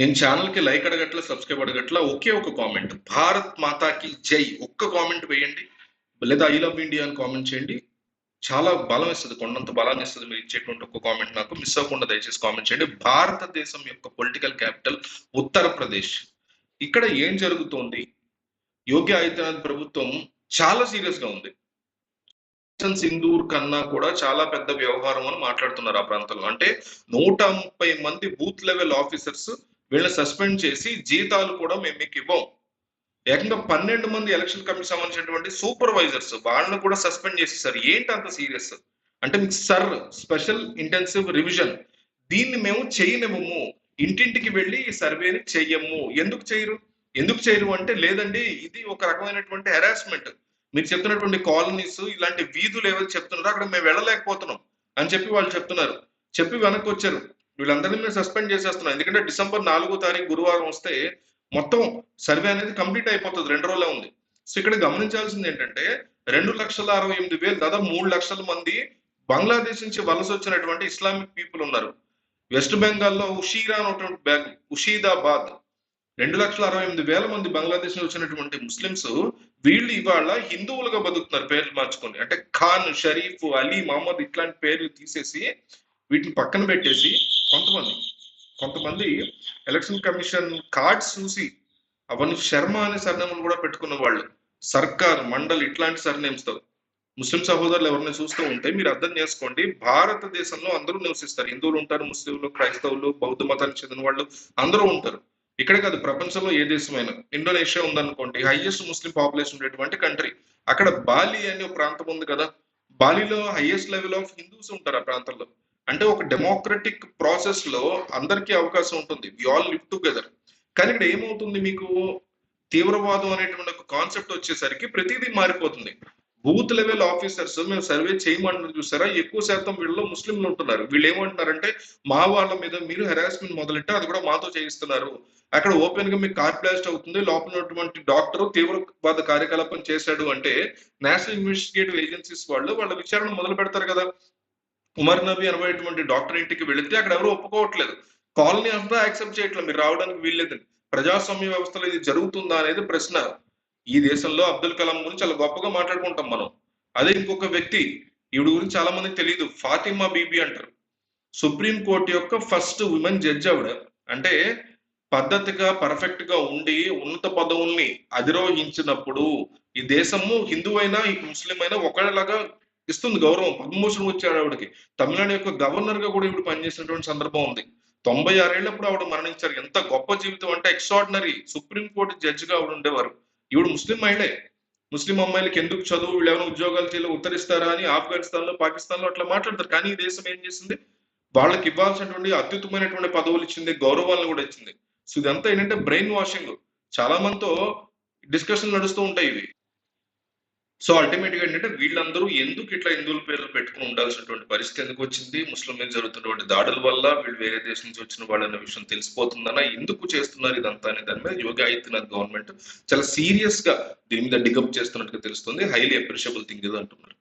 నేను ఛానల్కి like అడగట్ల subscribe అడగట్ల ఒకే ఒక కామెంట్. భారత్ మాతాకి జై. ఒక్క కామెంట్ వేయండి. లేదా ఐ లవ్ ఇండియా అని కామెంట్ చేయండి. చాలా బలం ఇస్తుంది కొండంత బలాన్ని ఇస్తుంది మీరు ఇచ్చేటువంటి ఒక కామెంట్ నాకు. మిస్ అవ్వకుండా దయచేసి కామెంట్ చేయండి. భారతదేశం యొక్క పొలిటికల్ క్యాపిటల్ ఉత్తరప్రదేశ్. ఇక్కడ ఏం జరుగుతోంది? యోగి ఆదిత్యనాథ్ ప్రభుత్వం చాలా సీరియస్గా ఉంది సింధూర్ కన్నా కూడా చాలా పెద్ద వ్యవహారం అని మాట్లాడుతున్నారు ఆ ప్రాంతంలో. అంటే నూట ముప్పై మంది బూత్ లెవెల్ ఆఫీసర్స్ వీళ్ళని సస్పెండ్ చేసి జీతాలు కూడా మేము మీకు ఇవ్వం. ఏకంగా పన్నెండు మంది ఎలక్షన్ కమిషన్ సంబంధించినటువంటి సూపర్వైజర్స్ వాళ్ళని కూడా సస్పెండ్ చేసేసారు ఏంటి అంత సీరియస్? అంటే మీకు సర్ స్పెషల్ ఇంటెన్సివ్ రివిజన్. దీన్ని మేము చేయనివ్వము. ఇంటింటికి వెళ్ళి ఈ సర్వేని చెయ్యము. ఎందుకు చేయరు? ఎందుకు చేయరు అంటే లేదండి ఇది ఒక రకమైనటువంటి హెరాస్మెంట్ మీరు చెప్తున్నటువంటి కాలనీస్ ఇలాంటి వీధులు ఏవైతే చెప్తున్నారో అక్కడ మేము వెళ్ళలేకపోతున్నాం అని చెప్పి వాళ్ళు చెప్తున్నారు. చెప్పి వెనక్కి వచ్చారు. వీళ్ళందరినీ మేము సస్పెండ్ చేసేస్తున్నాం. ఎందుకంటే డిసెంబర్ నాలుగో తారీఖు గురువారం వస్తే మొత్తం సర్వే అనేది కంప్లీట్ అయిపోతుంది. రెండు రోజులే ఉంది. సో ఇక్కడ గమనించాల్సింది ఏంటంటే రెండు లక్షల అరవై ఎనిమిది వేలు దాదాపు మూడు లక్షల మంది బంగ్లాదేశ్ నుంచి వలస వచ్చినటువంటి ఇస్లామిక్ పీపుల్ ఉన్నారు. వెస్ట్ బెంగాల్లో ఉషీరా అనేటువంటి బ్యాగ్ ఉషీదాబాద్. రెండు లక్షల అరవై ఎనిమిది వేల మంది బంగ్లాదేశ్ నుంచి వచ్చినటువంటి ముస్లింస్ వీళ్ళు ఇవాళ హిందువులుగా బతుకుతున్నారు పేర్లు మార్చుకొని. అంటే ఖాన్ షరీఫ్ అలీ మహమ్మద్ ఇట్లాంటి పేర్లు తీసేసి వీటిని పక్కన పెట్టేసి కొంతమంది కొంతమంది ఎలక్షన్ కమిషన్ కార్డ్స్ చూసి అవన్నీ శర్మ అనే సర్నేములు కూడా పెట్టుకున్న వాళ్ళు సర్కార్ మండల్ ఇట్లాంటి సర్నేమ్స్తో ముస్లిం సహోదరులు ఎవరిని చూస్తూ ఉంటే మీరు అర్థం చేసుకోండి భారతదేశంలో అందరూ నివసిస్తారు. హిందువులు ఉంటారు ముస్లింలు క్రైస్తవులు బౌద్ధ మతానికి చెందిన వాళ్ళు అందరూ ఉంటారు. ఇక్కడ కాదు ప్రపంచంలో ఏ దేశమైనా ఇండోనేషియా ఉందనుకోండి హైయెస్ట్ ముస్లిం పాపులేషన్ ఉండేటువంటి కంట్రీ అక్కడ బాలి అనే ఒక ప్రాంతం ఉంది కదా బాలిలో హైయెస్ట్ లెవెల్ ఆఫ్ హిందూస్ ఉంటారు ఆ ప్రాంతంలో. అంటే ఒక డెమోక్రటిక్ ప్రాసెస్లో అందరికీ అవకాశం ఉంటుంది. వి ఆల్ లివ్ టుగెదర్ కానీ ఇక్కడ ఏమవుతుంది మీకు? తీవ్రవాదం అనేటువంటి ఒక కాన్సెప్ట్ వచ్చేసరికి ప్రతిదీ మారిపోతుంది. బూత్ లెవెల్ ఆఫీసర్స్ మేము సర్వే చేయమంటున్నారు చూసారా? ఎక్కువ శాతం వీళ్ళు ముస్లింలు ఉంటున్నారు. వీళ్ళు ఏమంటున్నారంటే మా వాళ్ళ మీద మీరు హెరాస్మెంట్ మొదలెట్టారు అది కూడా మాతో చేయిస్తున్నారు. అక్కడ ఓపెన్గా మీకు కార్ బ్లాస్ట్ అవుతుంది. లోపల ఉన్నటువంటి డాక్టర్ తీవ్రవాద కార్యకలాపం చేశాడు అంటే నేషనల్ ఇన్వెస్టిగేటివ్ ఏజెన్సీస్ వాళ్ళు వాళ్ళ విచారణ మొదలు పెడతారు కదా. ఉమర్ నబీ అనబడేటువంటి డాక్టర్ ఇంటికి వెళితే అక్కడ ఎవరు ఒప్పుకోవట్లేదు. కాలనీ అంతా యాక్సెప్ట్ చేయట్లేదు. మీరు రావడానికి వీల్లేదండి. ప్రజాస్వామ్య వ్యవస్థలో ఇది జరుగుతుందా అనేది ప్రశ్న. ఈ దేశంలో అబ్దుల్ కలాం గురించి చాలా గొప్పగా మాట్లాడుకుంటాం మనం. అదే ఇంకొక వ్యక్తి ఈవిడ గురించి చాలా మందికి తెలియదు ఫాతిమా బీబీ అంటారు. సుప్రీం కోర్టు యొక్క ఫస్ట్ ఉమెన్ జడ్జ్ ఆవిడ. అంటే పద్ధతిగా పర్ఫెక్ట్గా ఉండి ఉన్నత పదవుల్ని అధిరోహించినప్పుడు ఈ దేశము హిందూ అయినా ముస్లిం అయినా ఒకళ్ళలాగా ఇస్తుంది గౌరవం. పద్మభూషణ్ వచ్చాడు ఆవిడకి. తమిళనాడు యొక్క గవర్నర్గా కూడా ఇప్పుడు పనిచేసినటువంటి సందర్భం ఉంది. తొంభై ఆరేళ్ళప్పుడు ఆవిడ మరణించారు. ఎంత గొప్ప జీవితం అంటే ఎక్స్ట్రాడినరీ సుప్రీం కోర్టు జడ్జిగా ఆవిడ ఉండేవారు. ఈవిడ ముస్లిం మహిళే. ముస్లిం అమ్మాయిలకి ఎందుకు చదువు వీళ్ళు ఏమైనా ఉద్యోగాలు చేయాలి ఉత్తరిస్తారా అని ఆఫ్ఘనిస్తాన్లో పాకిస్తాన్లో అట్లా మాట్లాడతారు. కానీ ఈ దేశం ఏం చేసింది? వాళ్ళకి ఇవ్వాల్సినటువంటి అత్యుత్తమైనటువంటి పదవులు ఇచ్చింది గౌరవాలను కూడా ఇచ్చింది. సో ఇదంతా ఏంటంటే బ్రెయిన్ వాషింగ్ చాలా మందితో డిస్కషన్ నడుస్తూ ఉంటాయి ఇవి. సో అల్టిమేట్గా ఏంటంటే వీళ్ళందరూ ఎందుకు ఇట్లా హిందువుల పేర్లు పెట్టుకుని ఉండాల్సినటువంటి పరిస్థితి ఎందుకు వచ్చింది? ముస్లిం మీద జరుగుతున్నటువంటి దాడుల వల్ల వీళ్ళు వేరే దేశం నుంచి వచ్చిన వాళ్ళన్న విషయం తెలిసిపోతుందన్నా ఎందుకు చేస్తున్నారు ఇదంతా అనే దాని మీద యోగి ఆదిత్యనాథ్ గవర్నమెంట్ చాలా సీరియస్గా దీని మీద డిగప్ చేస్తున్నట్టుగా తెలుస్తుంది. హైలీ అప్రిషియబుల్ థింగ్ ఇది అంటున్నారు.